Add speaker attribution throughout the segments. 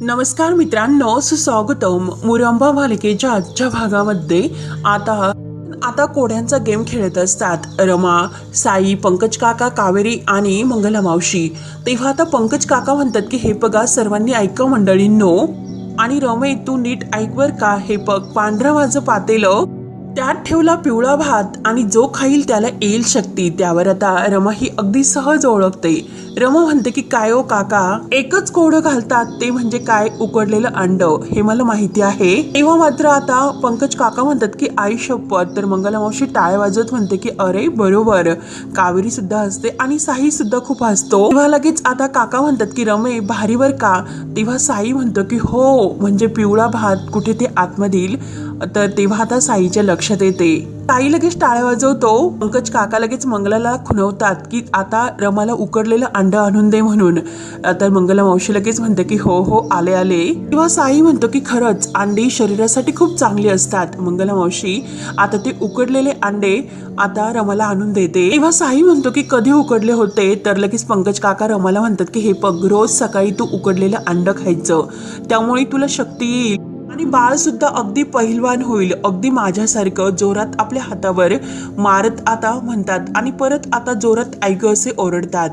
Speaker 1: नमस्कार मित्रांनो सुस्वागतम. मुरंबा मालिकेच्या आजच्या भागामध्ये आता आता कोड्यांचा गेम खेळत असतात. रमा साई पंकज काका कावेरी आणि मंगला मावशी. तेव्हा आता पंकज काका म्हणतात की हे बघा सर्वांनी ऐक मंडळींनो. आणि रमे तू नीट ऐक बर का? हे बघ पांढरं माझं पातेलं त्यात ठेवला पिवळा भात आणि जो खाईल त्याला येईल शक्ती. त्यावर आता रमा ही अगदी सहज ओळखते. रमा म्हणते की काय ओ काका एकच कोडं घालतात ते म्हणजे काय उकडलेलं अंड? हे मला माहिती आहे. तेव्हा मात्र आता पंकज काका म्हणतात की आई शपथ. तर मंगला मावशी टाळ वाजत म्हणते की अरे बरोबर. कावेरी सुद्धा हसते आणि साई सुद्धा खूप हसतो. तेव्हा लगेच आता काका म्हणतात की रमे भारीवर का? तेव्हा साई म्हणतो की हो म्हणजे पिवळा भात कुठे ते आतमधील तर तेव्हा आता साईच्या लक्षात येते. ताई लगेच टाळ्या वाजवतो. पंकज काका लगेच मंगलाला खुणवतात की आता रमाला उकडलेलं अंड आणून दे म्हणून. तर मंगला मावशी लगेच म्हणते की हो हो आले आले. किंवा साई म्हणतो की खरंच अंडी शरीरासाठी खूप चांगली असतात. मंगला मावशी आता ते उकडलेले अंडे आता रमाला आणून देते. तेव्हा साई म्हणतो की कधी उकडले होते? तर लगेच पंकज काका रमाला म्हणतात की हे पग रोज सकाळी तू उकडलेलं अंड खायचं. त्यामुळे तुला शक्ती येईल. आणि बाळसुद्धा अगदी पहिलवान होईल अगदी माझ्यासारखं जोरात आपल्या हातावर मारत आता म्हणतात आणि परत आता जोरात ऐक असे ओरडतात.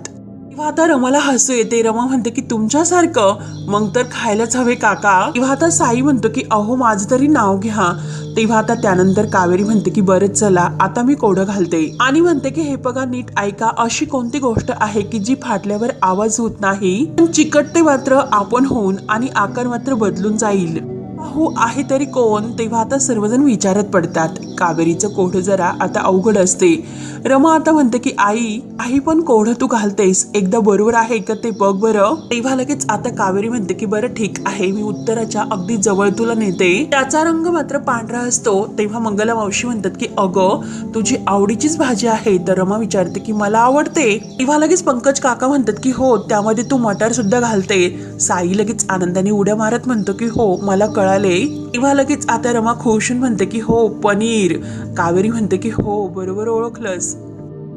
Speaker 1: तेव्हा आता रमाला हसू येते. रमा म्हणते की तुमच्यासारखं? मग तर खायलाच हवे काका. तेव्हा आता साई म्हणतो की अहो माझं तरी नाव घ्या. तेव्हा आता त्यानंतर कावेरी म्हणते की बरंच चला आता मी कोडं घालते. आणि म्हणते की हे बघा नीट ऐका अशी कोणती गोष्ट आहे की जी फाटल्यावर आवाज होत नाही पण चिकटते मात्र आपण होऊन आणि आकार मात्र बदलून जाईल. हो आहे तरी कोण? तेव्हा आता सर्वजण विचारत पडतात. कावेरीचं कोढं जरा आता अवघड असते. रमा आता म्हणते की आई आई पण कोढं तू घालतेस. एकदा बरोबर आहे का ते बघ बरं. तेव्हा लगेच आता कावेरी म्हणते की बरं ठीक आहे. मी उत्तराच्या अगदी जवळ तुला नेते. त्याचा रंग मात्र पांढरा असतो. तेव्हा मंगला मावशी म्हणतात की अगं तुझी आवडीचीच भाजी आहे. तर रमा विचारते की मला आवडते. तेव्हा लगेच पंकज काका म्हणतात की हो त्यामध्ये तू मटार सुद्धा घालते. साई लगेच आनंदाने उड्या मारत म्हणतो की हो मला मिळाले तेव्हा लगेच आता रमा खुशून म्हणते की हो पनीर. कावेरी म्हणते की हो बरोबर ओळखलंस.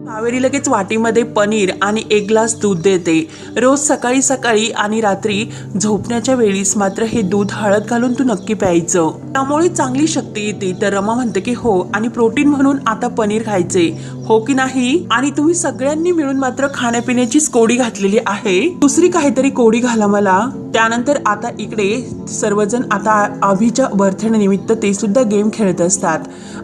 Speaker 1: कावेरी लगेच वाटीमध्ये पनीर आणि एक ग्लास दूध देते. रोज सकाळी सकाळी आणि रात्री झोपण्याच्या वेळीस मात्र हे दूध हळद घालून तू नक्की प्यायचं. त्यामुळे चांगली शक्ती येते. तर रमा म्हणते की हो. आणि प्रोटीन म्हणून आता पनीर खायचे. हो की नाही? आणि तुम्ही सगळ्यांनी मिळून मात्र खाण्यापिण्याचीच कोडी घातलेली आहे. दुसरी काहीतरी कोडी घाला मला. त्यानंतर आता इकडे सर्वजण आता अभिच्या बर्थडे निमित्त ते सुद्धा गेम खेळत असतात.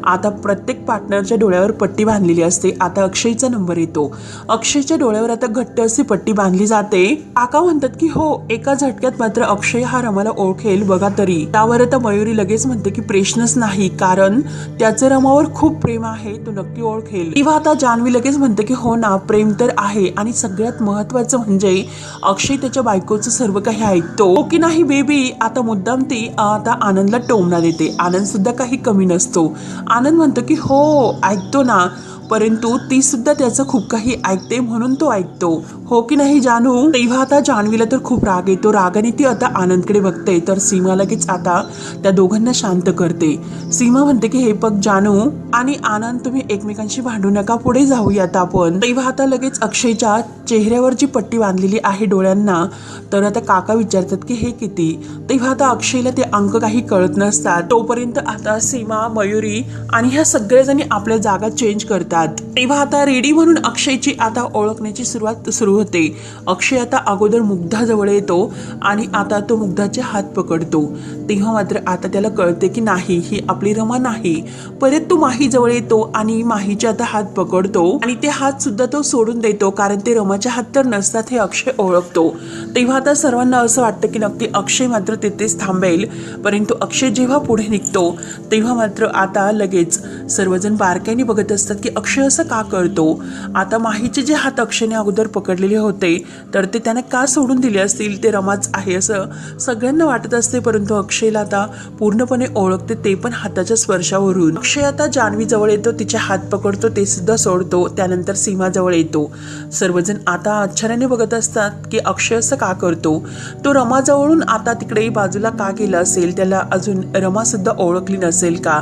Speaker 1: आता प्रत्येक पार्टनरच्या डोळ्यावर पट्टी बांधलेली असते. आता अक्षयचा नंबर येतो. अक्षयच्या डोळ्यावर आता घट्ट अशी पट्टी बांधली जाते. काका म्हणतात की हो एका झटक्यात मात्र अक्षय हा रमाला ओळखेल बघा तरी. त्यावर आता मयुरी लगेच म्हणते की प्रश्नच नाही कारण त्याचं रमावर खूप प्रेम आहे तो नक्की ओळखेल. तेव्हा आता जान्हवी लगेच म्हणते की हो ना प्रेम तर आहे आणि सगळ्यात महत्वाचं म्हणजे अक्षय त्याच्या बायकोचं सर्व काही ऐकतो ओके हो की नाही बेबी आता मुद्दाम ती आता आनंदला टोमना देते. आनंद सुद्धा काही कमी नसतो. आनंद म्हणतो की हो ऐकतो ना. परंतु ती सुद्धा त्याचं खूप काही ऐकते म्हणून तो ऐकतो. हो की नाही जानू? तेव्हा आता जान्हवीला तर खूप राग येतो. रागाने ती आता आनंदकडे बघते. तर सीमा लगेच आता त्या दोघांना शांत करते. सीमा म्हणते की हे बघ जानू आणि आनंद तुम्ही एकमेकांशी भांडू नका. पुढे जाऊयात आपण. तेव्हा आता लगेच अक्षयच्या चेहऱ्यावर जी पट्टी बांधलेली आहे डोळ्यांना तर आता काका विचारतात की हे किती? तेव्हा आता अक्षयला ते अंक काही कळत नसतात. तोपर्यंत आता सीमा मयुरी आणि ह्या सगळेजणी आपल्या जागा चेंज करतात. तेव्हा आता रेडी म्हणून अक्षयची आता ओळखण्याची सुरुवात सुरू होते. अक्षय आता अगोदर मुग्धाजवळ येतो आणि आता तो मुग्धाचे हात पकडतो. तेव्हा मात्र आता त्याला कळते की नाही ही आपली रमा नाही. परत तो माही जवळ येतो आणि माहीचे आता हात पकडतो आणि ते हात सुद्धा तो सोडून देतो कारण ते रमाच्या हात तर नसतात हे अक्षय ओळखतो. तेव्हा आता सर्वांना असं वाटतं की नक्की अक्षय मात्र तिथेच थांबेल परंतु अक्षय जेव्हा पुढे निघतो तेव्हा मात्र आता लगेच सर्वजण बारकाईने बघत असतात की अक्षय असं का करतो. आता माहीचे जे हात अक्षयने अगोदर पकडलेले होते तर ते त्याने का सोडून दिले असतील ते रमाच आहे असं सगळ्यांना वाटत असते परंतु अक्षयला आता पूर्णपणे ओळखते ते पण हाताच्या स्पर्शावरून. अक्षय आता आता जान्हवीजवळ येतो तिचे हात पकडतो ते सुद्धा सोडतो त्यानंतर सीमाजवळ येतो. सर्वजण आता आश्चर्याने बघत असतात की अक्षय असं का करतो? तो रमाजवळून आता तिकडे बाजूला का गेला असेल? त्याला अजून रमासुद्धा ओळखली नसेल का?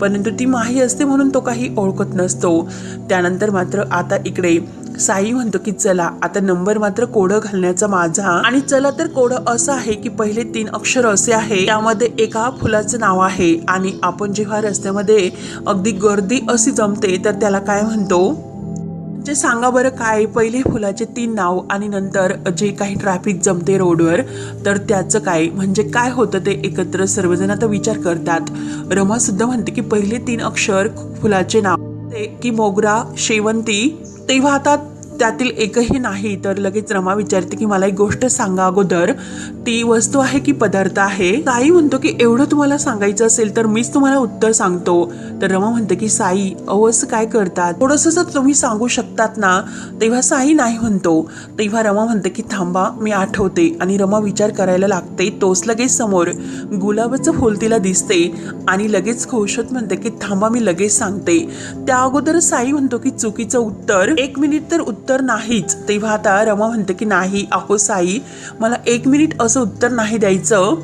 Speaker 1: परंतु ती माही असते म्हणून तो काही ओळखत नसतो. त्यानंतर मात्र आता इकडे साई म्हणतो की चला आता नंबर मात्र कोडं घालण्याचा माझा आणि चला तर कोडं असं आहे की पहिले तीन अक्षर असे आहे. त्यामध्ये एका फुलाचं नाव आहे आणि आपण जेव्हा रस्त्यामध्ये अगदी गर्दी अशी जमते तर त्याला काय म्हणतो? जे सांगा बरं काय पहिले फुलाचे तीन नाव आणि नंतर जे काही ट्रॅफिक जमते रोडवर तर त्याचं काय? म्हणजे काय होतं ते एकत्र? सर्वजण आता विचार करतात. रमा सुद्धा म्हणते की पहिले तीन अक्षर फुलाचे नाव ते की मोगरा शेवंती तेव्हा आता त्यातील एकही नाही तर लगेच रमा विचारते की मला एक गोष्ट सांगा अगोदर. ती वस्तू आहे की पदार्थ आहे? साई म्हणतो की एवढं तुम्हाला सांगायचं असेल तर मीच तुम्हाला उत्तर सांगतो. तर रमा म्हणते की साई अहो असं काय करतात? थोडंसं जर तुम्ही सांगू शकतात ना? तेव्हा साई नाही म्हणतो. तेव्हा रमा म्हणते की थांबा मी आठवते. आणि रमा विचार करायला लागते तोच लगेच समोर. गुलाबाचं फुल तिला दिसते आणि लगेच खोशत म्हणते की थांबा मी लगेच सांगते. त्या अगोदर साई म्हणतो की चुकीचं उत्तर. एक मिनिट तर उत्तर उत्तर नाहीच. तेव्हा आता रमा म्हणते की नाही अहो साई मला एक मिनिट असं उत्तर नाही द्यायचं.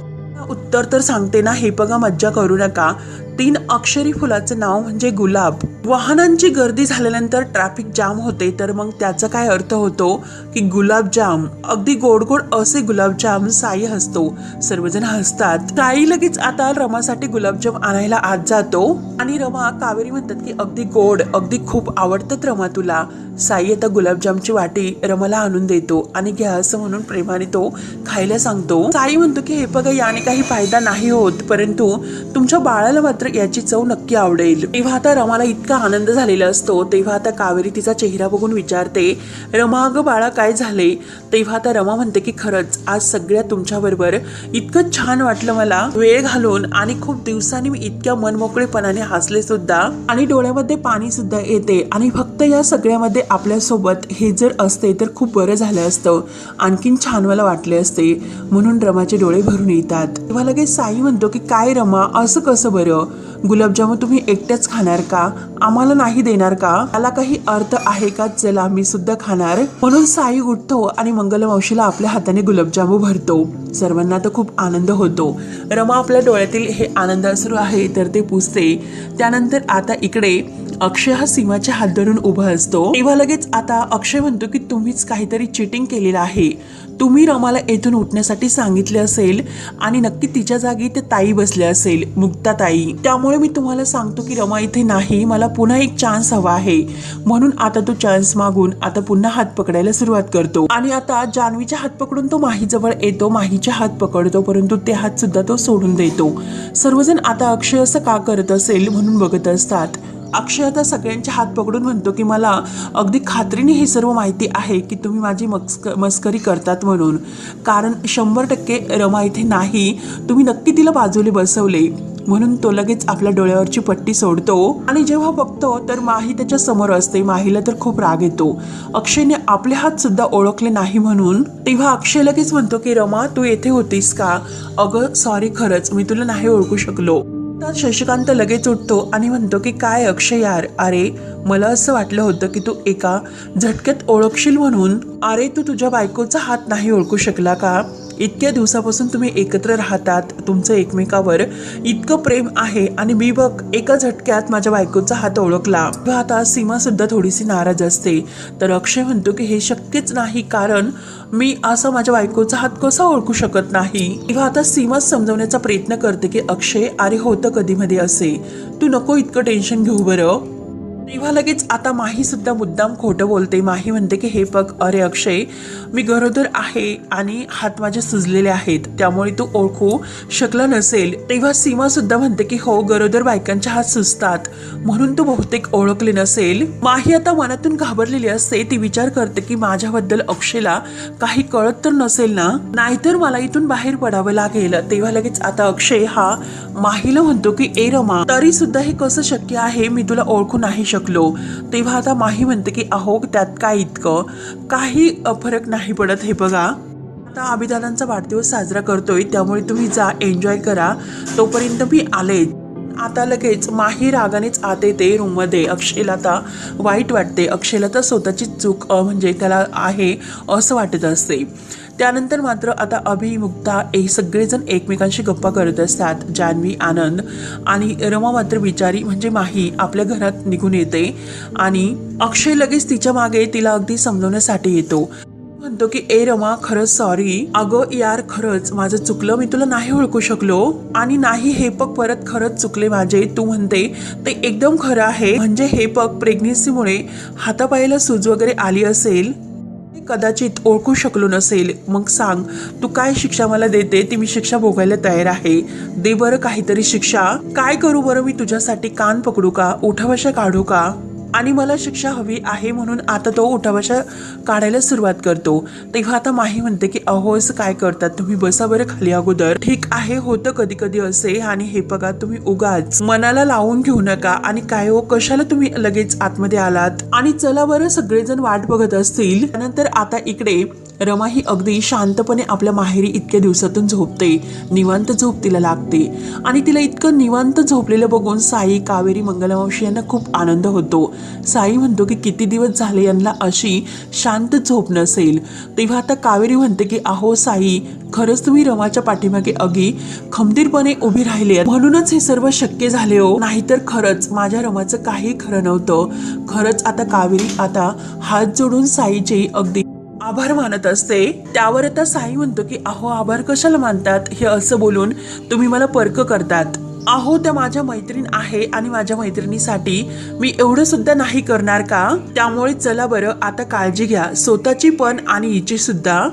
Speaker 1: उत्तर तर सांगते ना हे बघा मज्जा करू नका. तीन अक्षरी फुलाचं नाव म्हणजे गुलाब. वाहनांची गर्दी झाल्यानंतर ट्रॅफिक जाम होते तर मग त्याचा काय अर्थ होतो? की गुलाबजाम अगदी गोड गोड असे गुलाबजाम साई हसतो. सर्वजण हसतात. साई लगेच आता रमासाठी गुलाबजाम आणायला आत जातो. आणि रमा कावेरी म्हणतात की अगदी गोड अगदी खूप आवडतात रमा तुला. साई आता गुलाबजामची वाटी रमाला आणून देतो आणि घ्या असं म्हणून प्रेमाने तो खायला सांगतो. साई म्हणतो की हे बघा याने काही फायदा नाही होत. परंतु तुमच्या बाळाला मात्र याची चव नक्की आवडेल. तेव्हा आता रमाला इतका आनंद झालेला असतो. तेव्हा आता कावेरी तिचा चेहरा बघून विचारते रमा अगं बाळा काय झाले? तेव्हा आता रमा म्हणते की खरंच आज सगळ्या तुमच्या बरोबर इतकं छान वाटलं मला. वेळ घालून आणि खूप दिवसांनी मी इतक्या मनमोकळेपणाने हसले सुद्धा. आणि डोळ्यामध्ये पाणी सुद्धा येते. आणि फक्त या सगळ्यामध्ये आपल्यासोबत हे जर असते तर खूप बरं झालं असतं. आणखीन छान मला वाटले असते. म्हणून रमाचे डोळे भरून येतात. तेव्हा लगेच साई म्हणतो की काय रमा असं कसं बरं? गुलाबजामुन तुम्ही एकट्याच खाणार का? आम्हाला नाही देणार का? त्याला काही अर्थ आहे का? चला मी सुद्धा खाणार. म्हणून साई उठतो आणि मंगलमावशीला आपल्या हाताने गुलाबजामू भरतो. सर्वांना तर खूप आनंद होतो. रमा आपल्या डोळ्यातील हे आनंद असू आहे तर ते पुसते. त्यानंतर आता इकडे अक्षय हा सीमाच्या हात धरून उभा असतो. तेव्हा लगेच आता अक्षय म्हणतो की तुम्हीच काहीतरी चिटिंग केलेलं आहे. तुम्ही रमाला येथून उठण्यासाठी सांगितले असेल आणि नक्की तिच्या जागी ते ताई बसले असेल मुक्ता ताई. त्यामुळे मी तुम्हाला सांगतो की रमा इथे नाही मला पुन्हा एक चान्स हवा आहे. म्हणून आता तो चान्स मागून आता पुन्हा हात पकडायला सुरुवात करतो. आणि आता जान्हवीच्या हात पकडून तो माहीजवळ येतो माहीच्या हात पकडतो परंतु ते हात सुद्धा तो सोडून देतो. सर्वजण आता अक्षय असं का करत असेल म्हणून बघत असतात. अक्षय आता सगळ्यांचे हात पकडून म्हणतो की मला अगदी खात्रीने हे सर्व माहिती आहे की तुम्ही माझी मस्क मस्करी करतात म्हणून. कारण शंभर टक्के रमा इथे नाही. तुम्ही नक्की तिला बाजूला बसवले. म्हणून तो लगेच आपल्या डोळ्यावरची पट्टी सोडतो. आणि जेव्हा बघतो तर माही त्याच्यासमोर असते. माहीला तर खूप राग येतो. अक्षयने आपले हात सुद्धा ओळखले नाही म्हणून. तेव्हा अक्षय लगेच म्हणतो की रमा तू येथे होतीस का? अगं सॉरी खरंच. मी तुला नाही ओळखू शकलो. तर शशिकांत लगेच उठतो आणि म्हणतो की काय अक्षय यार? अरे मला असं वाटलं होतं की तू एका झटक्यात ओळखशील म्हणून. अरे तू तुझ्या बायकोचा हात नाही ओळखू शकला का? इतक्या दिवसापासून तुम्ही एकत्र राहतात तुमचं एकमेकावर इतकं प्रेम आहे आणि मी बघ एका झटक्यात माझ्या बायकोचा हात ओळखला. तेव्हा आता सीमा सुद्धा थोडीशी नाराज असते. तर अक्षय म्हणतो की हे शक्यच नाही कारण मी असं माझ्या बायकोचा हात कसा ओळखू शकत नाही? किंवा आता सीमाच समजवण्याचा प्रयत्न करते की अक्षय अरे होतं कधी मध्ये असे. तू नको इतकं टेन्शन घेऊ बरं. तेव्हा लगेच आता माही सुद्धा मुद्दाम खोटं बोलते. माही म्हणते की हे बघ अरे अक्षय मी गरोदर आहे आणि हात माझे सुजलेले आहेत. त्यामुळे तू ओळखू शकला नसेल. तेव्हा सीमा सुद्धा म्हणते की हो गरोदर बायकांच्या हात सुजतात. म्हणून तू बहुतेक ओळखले नसेल. माही आता मनातून घाबरलेली असते. ती विचार करते की माझ्याबद्दल अक्षयला काही कळत तर नसेल ना? नाहीतर मला इथून बाहेर पडावं लागेल. तेव्हा लगेच आता अक्षय हा माहीला म्हणतो की ए रमा तरी सुद्धा हे कसं शक्य आहे? मी तुला ओळखू नाही शकलो. तेव्हा आता माही म्हणते की अहो त्यात काय इतकं? काही फरक नाही पडत हे बघा. आता अभिदादांचा वाढदिवस साजरा करतोय त्यामुळे तुम्ही जा एन्जॉय करा. तोपर्यंत मी आले. आता लगेच माही रागानेच आत येते रूममध्ये. अक्षयला आता वाईट वाटते. अक्षयला तर स्वतःची चूक म्हणजे त्याला आहे असं वाटत असते. त्यानंतर मात्र आता अभि मुक्ता हे सगळेजण एकमेकांशी गप्पा करत असतात. जान्हवी आनंद आणि रमा मात्र बिचारी म्हणजे माही आपल्या घरात निघून येते आणि अक्षय लगेच तिच्यामागे तिला अगदी समजवण्यासाठी येतो. म्हणतो की ए रमा खरंच सॉरी अगं यार खरंच. माझं चुकलं मी तुला नाही ओळखू शकलो. आणि नाही हे पग परत खरंच चुकले माझे. तू म्हणते ते एकदम खरं आहे. म्हणजे हे पग प्रेग्नेन्सीमुळे हातापायाला सूज वगैरे आली असेल. कदाचित ओळखू शकलो नसेल. मग सांग तू काय शिक्षा मला देते ती मी शिक्षा भोगायला तयार आहे. दे बरं काहीतरी शिक्षा. काय करू बरं मी तुझ्यासाठी कान पकडू का? उठावशा काढू का? आणि मला शिक्षा हवी आहे म्हणून आता तो उठावशा काढायला सुरुवात करतो. तेव्हा आता माही म्हणते की अहो असं काय करतात? तुम्ही बसा बरं खाली अगोदर. ठीक आहे होतं कधी कधी असे. आणि हे बघा तुम्ही उगाच मनाला लावून घेऊ नका. आणि काय हो कशाला तुम्ही लगेच आतमध्ये आलात? आणि चला बरं सगळेजण वाट बघत असतील. त्यानंतर आता इकडे रमा ही अगदी शांतपणे आपल्या माहेरी इतक्या दिवसातून झोपते. निवांत झोप तिला लागते. आणि तिला इतकं निवांत झोपलेलं बघून साई कावेरी मंगलमावशी यांना खूप आनंद होतो. साई म्हणतो की किती दिवस झाले यांना अशी शांत झोप नसेल. तेव्हा आता कावेरी म्हणते की अहो साई खरंच तुम्ही रमाच्या पाठीमागे अगदी खंबीरपणे उभी राहिले म्हणूनच हे सर्व शक्य झाले हो. नाहीतर खरंच माझ्या रमाचं काही खरं नव्हतं. खरंच आता कावेरी आता हात जोडून साईचे अगदी आभार मानत असते. त्यावर आता साई म्हणतो की अहो आभार कशाला मानतात? हे असं बोलून तुम्ही मला पर्क करतात. अहो त्या माझ्या मैत्रीण आहे आणि माझ्या मैत्रिणीसाठी मी एवढं सुद्धा नाही करणार का? त्यामुळे चला बरं आता काळजी घ्या. स्वतःची पण आणि हिची सुद्धा.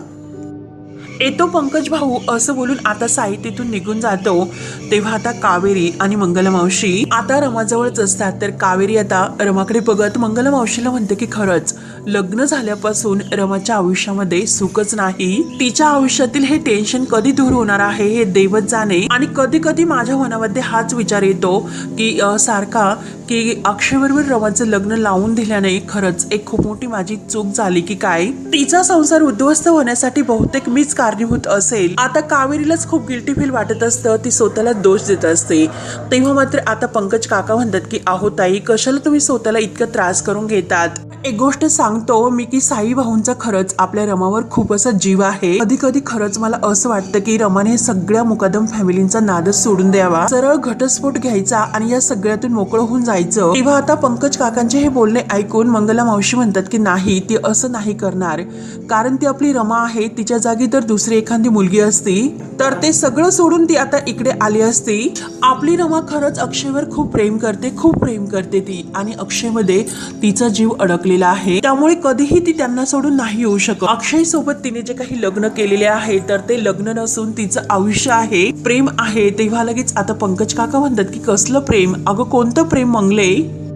Speaker 1: येतो पंकज भाऊ असं बोलून आता साई तिथून निघून जातो. तेव्हा आता कावेरी आणि मंगलमावशी आता रमाजवळच असतात. तर कावेरी आता रमाकडे बघत मंगलमावशीला म्हणते की खरंच लग्न झाल्यापासून रमाच्या आयुष्यामध्ये सुखच नाही. तिच्या आयुष्यातील हे टेन्शन कधी दूर होणार आहे हे देवच जाणे. आणि कधी कधी माझ्या मनामध्ये हाच विचार येतो की सारखा की अक्षयबरोबर रमाचं लग्न लावून दिल्याने खरंच एक खूप मोठी माझी चूक झाली की काय? तिचा संसार उद्ध्वस्त होण्यासाठी बहुतेक मीच कारणीभूत असेल. आता कावेरीलाच खूप गिल्टी फील वाटत असतं. ती स्वतःला दोष देत असते. तेव्हा मात्र आता पंकज काका म्हणतात की आहो ताई कशाला तुम्ही स्वतःला इतका त्रास करून घेतात? एक गोष्ट सांग सांगतो मी की साई भाऊंचा खरंच आपल्या रमावर खूप असा जीव आहे. कधी कधी खरंच मला असं वाटतं की रमाने सगळ्या मुकादम फॅमिलींचा नादच सोडून द्यावा. सरळ घटस्फोट घ्यायचा आणि या सगळ्यातून मोकळं होऊन जायचं. तेव्हा आता पंकज काकांचे हे बोलणे ऐकून मंगला मावशी म्हणतात की नाही ती असं नाही करणार. कारण ती आपली रमा आहे तिच्या जागी तर दुसरी एखादी मुलगी असती. तर ते सगळं सोडून ती आता इकडे आली असती. आपली रमा खरंच अक्षयवर खूप प्रेम करते खूप प्रेम करते ती. आणि अक्षयमध्ये तिचा जीव अडकलेला आहे. त्यामुळे कधीही ती त्यांना सोडून नाही येऊ शकत. अक्षय सोबत तिने जे काही लग्न केलेले आहे तर ते लग्न नसून तिचं आयुष्य आहे प्रेम आहे. तेव्हा लगेच आता पंकज काका म्हणतात की कसलं प्रेम? अगं कोणतं प्रेम मंगले?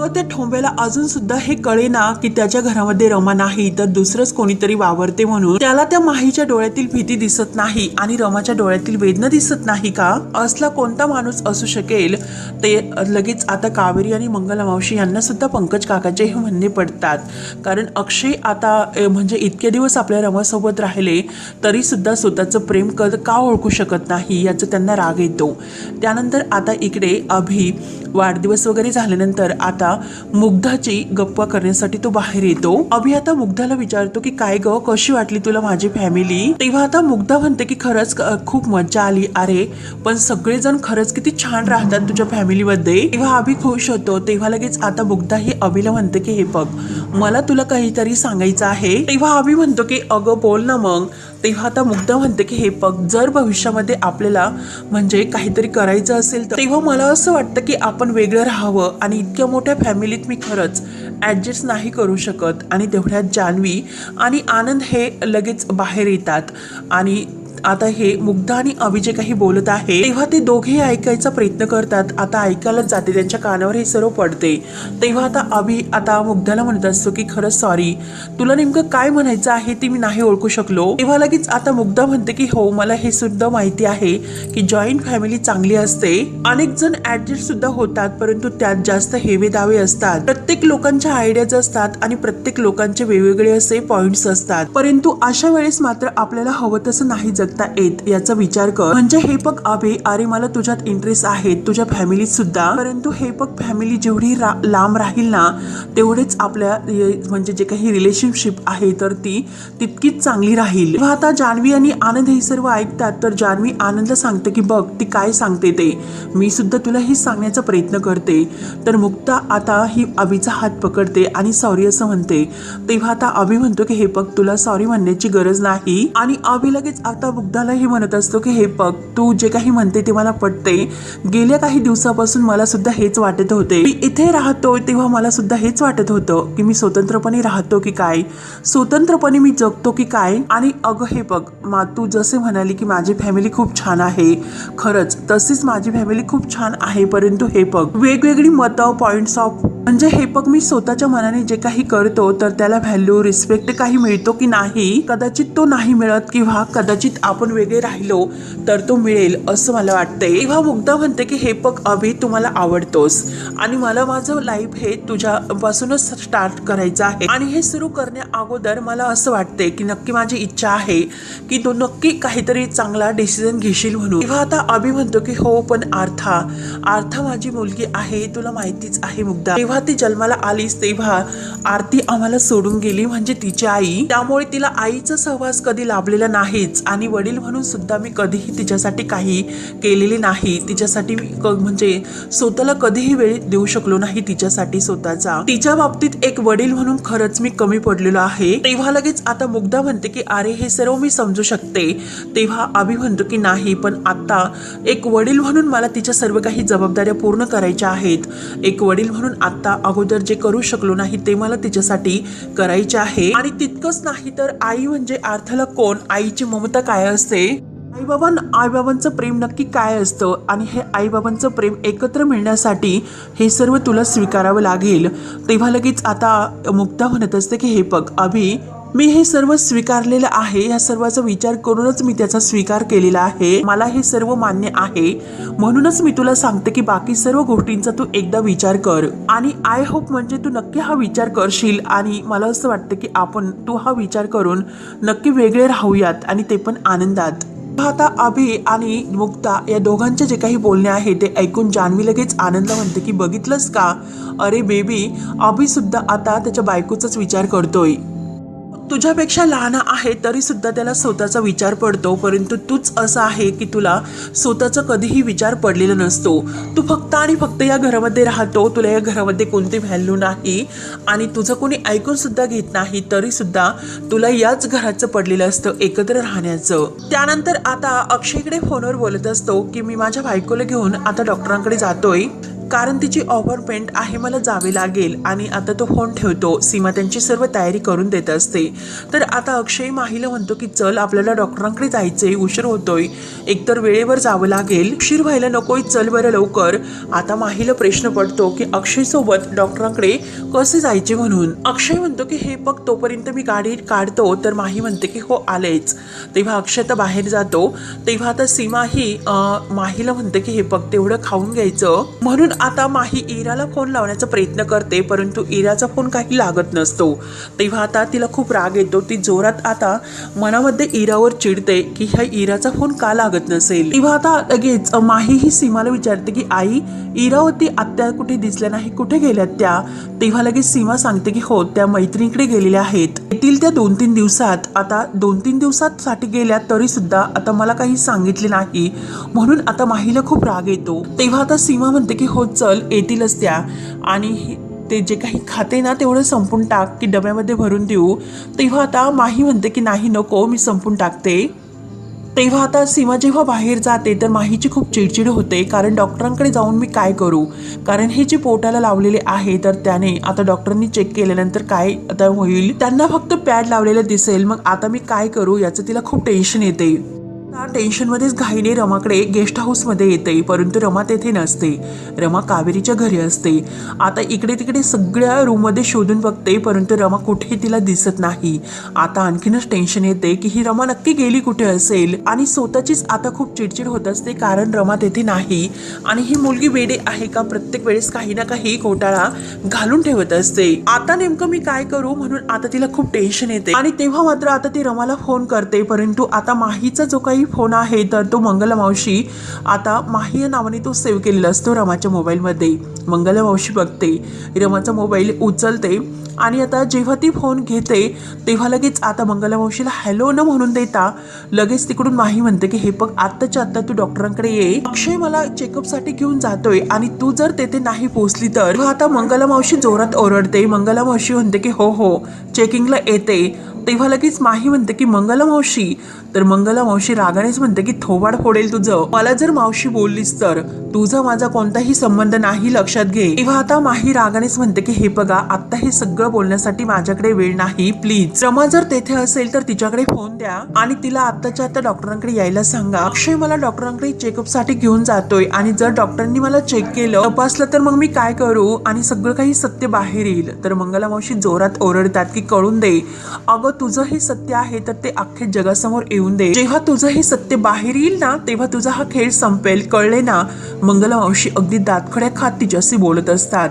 Speaker 1: अगं त्या ठोंब्याला अजून सुद्धा हे कळे ना की त्याच्या घरामध्ये रमा नाही तर दुसरंच कोणीतरी वावरते म्हणून. त्याला त्या माहीच्या डोळ्यातील भीती दिसत नाही आणि रमाच्या डोळ्यातील वेदना दिसत नाही का? असला कोणता माणूस असू शकेल ते लगेच आता कावेरी आणि मंगलमावशी यांना सुद्धा पंकज काकाचे हे म्हणणे पडतात. कारण अक्षय आता म्हणजे इतके दिवस आपल्या रमासोबत राहिले तरी सुद्धा स्वतःचं प्रेम कद का ओळखू शकत नाही याचं त्यांना राग येतो. त्यानंतर आता इकडे अभि वाढदिवस वगैरे झाल्यानंतर आता मुग्धाची गप्पा करण्यासाठी तो बाहेर येतो. अभि आता मुग्धाला विचारतो की काय ग कशी वाटली तुला माझी फॅमिली तेव्हा आता मुग्धा म्हणते की खरंच खूप मजा आली. अरे पण सगळेजण खरंच किती छान राहतात तुझ्या फॅमिलीमध्ये तेव्हा अभि खुश होतो. तेव्हा लगेच आता मुग्धा ही अभिला म्हणते की हे बघ मला तुला काहीतरी सांगायचं आहे. तेव्हा अभि म्हणतो की अगं बोल ना मग. तेव्हा आता मुग्धा म्हणते की हे बघ जर भविष्यामध्ये आपल्याला म्हणजे काहीतरी करायचं असेल तर तेव्हा मला असं वाटतं की आपण वेगळं राहावं आणि इतक्या मोठ्या फॅमिलीत मी खरंच ॲडजस्ट नाही करू शकत आणि तेवढ्यात जान्हवी आणि आनंद हे लगेच बाहेर येतात आणि आता हे मुग्धा आणि अभि जे काही बोलत आहे. तेव्हा ते दोघेही ऐकायचा प्रयत्न करतात. आता ऐकायलाच जाते. त्यांच्या कानावर हे सर्व पडते. तेव्हा आता अभि आता मुग्धाला म्हणत असतो की खरंच सॉरी तुला नेमकं काय म्हणायचं आहे ते मी नाही ओळखू शकलो. तेव्हा लगेच आता मुग्धा म्हणते की हो मला हे सुद्धा माहिती आहे की जॉईंट फॅमिली चांगली असते. अनेक जण ऍडजस्ट सुद्धा होतात परंतु त्यात जास्त हेवे दावे असतात. प्रत्येक लोकांच्या आयडियाज असतात आणि प्रत्येक लोकांचे वेगवेगळे असे पॉइंट्स असतात. परंतु अशा वेळेस मात्र आपल्याला हवं तसं नाही जग सरकता येत याचा विचार कर. म्हणजे हे बघ आबे अरे मला तुझ्यात इंटरेस्ट आहे. तुझ्या फॅमिलीत सुद्धा. परंतु हे बघ फॅमिली जेवढी रा- लांब राहील ना तेवढेच आपल्या म्हणजे जे काही रिलेशनशिप आहे तर ती तितकीच चांगली राहील. तेव्हा आता जान्हवी आणि आनंद हे सर्व ऐकतात. तर जान्हवी आनंदला सांगते की बघ ती काय सांगते ते? मी सुद्धा तुला हे सांगण्याचा प्रयत्न करते. तर मुक्ता आता ही अभिचा हात पकडते आणि सॉरी असं म्हणते. तेव्हा आता अभि म्हणतो की हे बघ तुला सॉरी म्हणण्याची गरज नाही. आणि अभि लगेच आता बुद्धालाही हे म्हणत असतो की हे बघ तू जे काही म्हणते ते मला पटते गेल्या काही दिवसापासून मला सुद्धा हेच वाटत होते. मी इथे राहतो तेव्हा मला सुद्धा हेच वाटत होतं की मी स्वतंत्रपणे राहतो की काय? स्वतंत्रपणे मी जगतो की काय? आणि अगं हे बघ मा तू जसे म्हणाली की माझी फॅमिली खूप छान आहे. खरंच तशीच माझी फॅमिली खूप छान आहे. परंतु हे बघ वेगवेगळी मतं पॉइंट्स ऑफ म्हणजे हे बघ मी स्वतःच्या मनाने जे काही करतो तर त्याला व्हॅल्यू रिस्पेक्ट काही मिळतो की नाही? कदाचित तो नाही मिळत किंवा कदाचित आपण वेगळे राहिलो तर तो मिळेल असं मला वाटतंय. तेव्हा मुग्धा म्हणते की हे बघ अभि तुम्हाला आवडतोस. आणि मला माझं लाईफ हे तुझ्यापासूनच स्टार्ट करायचं आहे. आणि हे सुरू करण्या अगोदर मला असं वाटते की नक्की माझी इच्छा आहे की तू नक्की काहीतरी चांगला डिसिजन घेशील म्हणून. तेव्हा आता अभि म्हणतो की हो पण आर्था. आर्था माझी मुलगी आहे तुला माहितीच आहे मुग्धा. तेव्हा ती जन्माला आलीच तेव्हा आरती आम्हाला सोडून गेली म्हणजे तिची आई. त्यामुळे तिला आईचा सहवास कधी लाभलेला नाहीच. आणि वडील म्हणून सुद्धा मी कधीही तिच्यासाठी काही केलेले नाही. तिच्यासाठी मी क- म्हणजे स्वतःला कधीही वेळ देऊ शकलो नाही तिच्यासाठी स्वतःचा. तिच्या बाबतीत एक वडील म्हणून खरंच मी कमी पडलेलो आहे. तेव्हा लगेच आता मुग्धा म्हणते की अरे हे सर्व मी समजू शकते. तेव्हा आभी म्हणतो की नाही पण आता एक वडील म्हणून मला तिच्या सर्व काही जबाबदाऱ्या पूर्ण करायच्या आहेत. एक वडील म्हणून आता अगोदर जे करू शकलो नाही ते मला तिच्यासाठी करायचे आहे. आणि तितकंच नाही तर आई म्हणजे अर्थाला कोण? आईची ममता काय असते आईबाबां आईबाबांचं प्रेम नक्की काय असतं? आणि हे आईबाबांचं प्रेम एकत्र मिळण्यासाठी हे सर्व तुला स्वीकारावं लागेल. तेव्हा लगेच आता मुक्ता म्हणत असते की हे बघ अभि मी हे सर्व स्वीकारलेलं आहे या सर्वाचा विचार करूनच मी त्याचा स्वीकार केलेला आहे. मला हे सर्व मान्य आहे. म्हणूनच मी तुला सांगते की बाकी सर्व गोष्टींचा तू एकदा विचार कर. आणि आय होप म्हणजे तू नक्की हा विचार करशील आणि मला असं वाटतं की आपण तू हा विचार करून नक्की वेगळे राहूयात आणि ते पण आनंदात. आता अभि आणि मुक्ता या दोघांचे जे काही बोलणे आहे ते ऐकून जान्हवी लगेच आनंद म्हणते की बघितलंस का? अरे बेबी अभि सुद्धा आता त्याच्या बायकोचाच विचार करतोय. तुझ्यापेक्षा लहान आहे तरी सुद्धा त्याला स्वतःचा विचार पडतो. परंतु तूच असं आहे की तुला स्वतःचा कधीही विचार पडलेला नसतो. तू फक्त आणि फक्त या घरामध्ये राहतो. तुला या घरामध्ये कोणती व्हॅल्यू नाही आणि तुझं कोणी ऐकून सुद्धा घेत नाही तरी सुद्धा तुला याच घराचं पडलेलं असतं एकत्र राहण्याचं. त्यानंतर आता अक्षयकडे फोनवर बोलत असतो की मी माझ्या बायकोला घेऊन आता डॉक्टरांकडे जातोय. कारण तिची ऑफरमेंट आहे मला जावे लागेल. आणि आता तो फोन ठेवतो. सीमा त्यांची सर्व तयारी करून देत असते. तर आता अक्षय माहीला म्हणतो की चल आपल्याला डॉक्टरांकडे जायचंय. उशीर होतोय. एकतर वेळेवर जावं लागेल. उशीर व्हायला नकोय. चल बरं लवकर. आता माहीला प्रश्न पडतो की अक्षय सोबत डॉक्टरांकडे कसे जायचे म्हणून? अक्षय म्हणतो की हे बघ तोपर्यंत मी गाडी काढतो. तर माही म्हणते की हो आलेच. तेव्हा अक्षय तर बाहेर जातो. तेव्हा आता सीमा ही माहीला म्हणते की हे बघ तेवढं खाऊन घ्यायचं. म्हणून आता माही इराला फोन लावण्याचा प्रयत्न करते परंतु इराचा फोन काही लागत नसतो. तेव्हा आता तिला खूप राग येतो. ती जोरात आता मनामध्ये इरावर चिडते की ह्या इराचा फोन का लागत नसेल? तेव्हा आता लगेच माही ही सीमाला विचारते की आई इरावती आत्या कुठे दिसल्या नाही? कुठे गेल्यात त्या? तेव्हा लगेच सीमा सांगते की हो त्या मैत्रिणीकडे गेलेल्या आहेत. येतील त्या दोन तीन दिवसात. आता दोन तीन दिवसात साठी गेल्या तरी सुद्धा आता मला काही सांगितले नाही. म्हणून आता माहीला खूप राग येतो. तेव्हा आता सीमा म्हणते की हो चल येतीलच त्या. आणि ते जे काही खाते ना तेवढं संपून टाक की डब्यामध्ये भरून देऊ. तेव्हा आता माही म्हणते की नाही नको मी संपून टाकते. तेव्हा आता सीमा जेव्हा बाहेर जाते तर माहीची खूप चिडचिड होते. कारण डॉक्टरांकडे जाऊन मी काय करू? कारण हे जे पोटाला लावलेले आहे तर त्याने आता डॉक्टरांनी चेक केल्यानंतर काय आता होईल? त्यांना फक्त पॅड लावलेलं दिसेल. मग आता मी काय करू? याचं तिला खूप टेन्शन येते. टेन्शनमध्येच घाईने रमाकडे गेस्ट हाऊसमध्ये येते परंतु रमा तेथे नसते. रमा कावेरीच्या घरी असते. आता इकडे तिकडे सगळ्या रूममध्ये शोधून बघते परंतु रमा कुठे तिला दिसत नाही. आता आणखीनच टेन्शन येते की ही रमा नक्की गेली कुठे असेल? आणि स्वतःचीच आता खूप चिडचिड होत असते कारण रमा तेथे नाही. आणि ही मुलगी वेडे आहे का? प्रत्येक वेळेस काही ना काही घोटाळा घालून ठेवत असते. आता नेमकं मी काय करू म्हणून आता तिला खूप टेन्शन येते. आणि तेव्हा मात्र आता ती रमाला फोन करते परंतु आता माहीचा जो काही काही फोन आहे तर तो मंगलमावशी आता माही या नावाने तो सेव्ह केलेला असतो रमाच्या मोबाईलमध्ये मंगलमावशी बघते रमाचा मोबाईल उचलते आणि आता जेव्हा ती फोन घेते तेव्हा लगेच आता मंगलमावशीला हॅलो न म्हणून देता लगेच तिकडून माही म्हणते की हे बघ आत्ताच्या आत्ता तू डॉक्टरांकडे ये. अक्षय मला चेकअपसाठी घेऊन जातोय आणि तू जर तेथे नाही पोहोचली तर तेव्हा आता मंगलमावशी जोरात ओरडते. मंगलमावशी म्हणते की हो हो चेकिंगला येते. तेव्हा लगेच माही म्हणते की मंगलमावशी तर मंगला मावशी रागानेच म्हणते की थोबाड फोडेल तुझं. मला जर मावशी बोललीस तर तुझा माझा कोणताही संबंध नाही लक्षात घे. तेव्हा आता माही रागानेच म्हणते की हे बघा आता हे सगळं बोलण्यासाठी माझ्याकडे वेळ नाही प्लीज. रमा जर तेथे असेल तर तिच्याकडे फोन द्या आणि तिला आत्ताच्या आता डॉक्टरांकडे यायला सांगा. अक्षय मला डॉक्टरांकडे चेकअपसाठी घेऊन जातोय आणि जर डॉक्टरांनी मला चेक केलं तपासलं तर मग मी काय करू? आणि सगळं काही सत्य बाहेर येईल. तर मंगला मावशी जोरात ओरडतात की कळून दे. अगं तुझं हे सत्य आहे तर ते अख्खे जगासमोर येऊन दे. जेव्हा तुझं हे सत्य बाहेर येईल ना तेव्हा तुझा हा खेळ संपेल. कळले ना? मंगलवंशी अगदी दातखड्या खात तिच्याशी बोलत असतात.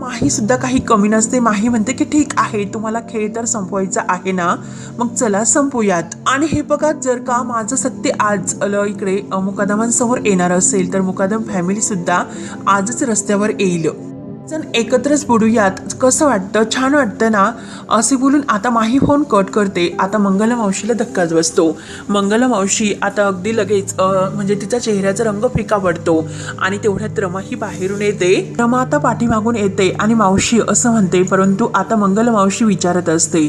Speaker 1: माही सुद्धा काही कमी नसते. माही म्हणते की ठीक आहे तुम्हाला खेळ तर संपवायचा आहे ना? मग चला संपूयात. आणि हे बघा जर का माझं सत्य आज अल इकडे मुकादमांसमोर येणार असेल तर मुकादम फॅमिली सुद्धा आजच रस्त्यावर येईल. जण एकत्रच बुडूयात कसं वाटतं? छान वाटतं ना? असे बोलून आता माही फोन कट करते. आता मंगलमावशीला धक्काच बसतो. मंगलमावशी आता अगदी लगेच म्हणजे तिचा चेहऱ्याचा रंग फिका पडतो आणि तेवढ्यात रमाही बाहेरून येते. रमा आता पाठीमागून येते आणि मावशी असं म्हणते परंतु आता मंगल मावशी विचारत असते.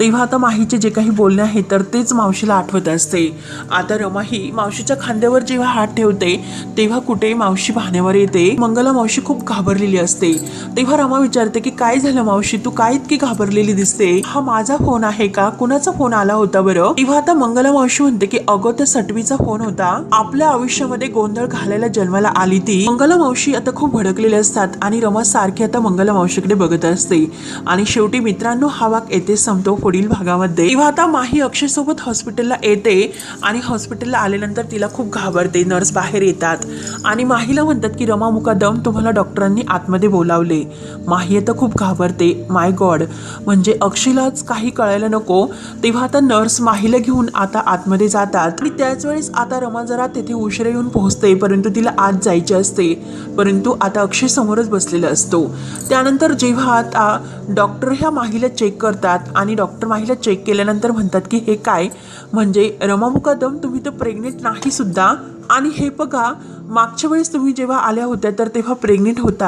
Speaker 1: तेव्हा आता माहीचे जे काही बोलणे आहे तर तेच मावशीला आठवत असते. आता रमा ही मावशीच्या खांद्यावर जेव्हा हात ठेवते तेव्हा कुठे मावशी पाहण्यावर येते. मंगला मावशी खूप घाबरलेली असते. तेव्हा रमा विचारते की काय झालं मावशी? तू काय इतकी घाबरलेली दिसते? हा माझा फोन आहे का? कुणाचा फोन आला होता बरं? तेव्हा आता मंगला मावशी म्हणते की अगो त्या सटवीचा फोन होता. आपल्या आयुष्यामध्ये गोंधळ घालायला जन्माला आली ती. मंगला मावशी आता खूप भडकलेले असतात आणि रमा सारखी आता मंगला मावशीकडे बघत असते. आणि शेवटी मित्रांनो हा वाक येथे संपतो पुढील भागामध्ये. तेव्हा आता माही अक्षय सोबत हॉस्पिटलला येते आणि हॉस्पिटलला आल्यानंतर तिला खूप घाबरते. नर्स बाहेर येतात. आणि माहीला म्हणतात की रमा मुकादम तुम्हाला डॉक्टरांनी आतमध्ये बोलावले माही तर खूप घाबरते. माय गॉड म्हणजे अक्षयलाच काही कळायला नको. तेव्हा आता नर्स माहीला घेऊन आता आतमध्ये जातात. आणि त्याच वेळेस आता रमा जरा तेथे उशिरा येऊन पोहोचते. परंतु तिला आत जायचे असते. परंतु आता अक्षय समोरच बसलेला असतो. त्यानंतर जेव्हा आता डॉक्टर ह्या माहीला चेक करतात आणि डॉक्टर माहीला चेक केल्यानंतर म्हणतात की हे काय? म्हणजे रमा मुकादम तुम्ही तर प्रेग्नेंट नाही सुद्धा. आणि हे बघा मागच्या वेळेस तुम्ही जेव्हा आल्या होत्या तर तेव्हा प्रेग्नेंट होता.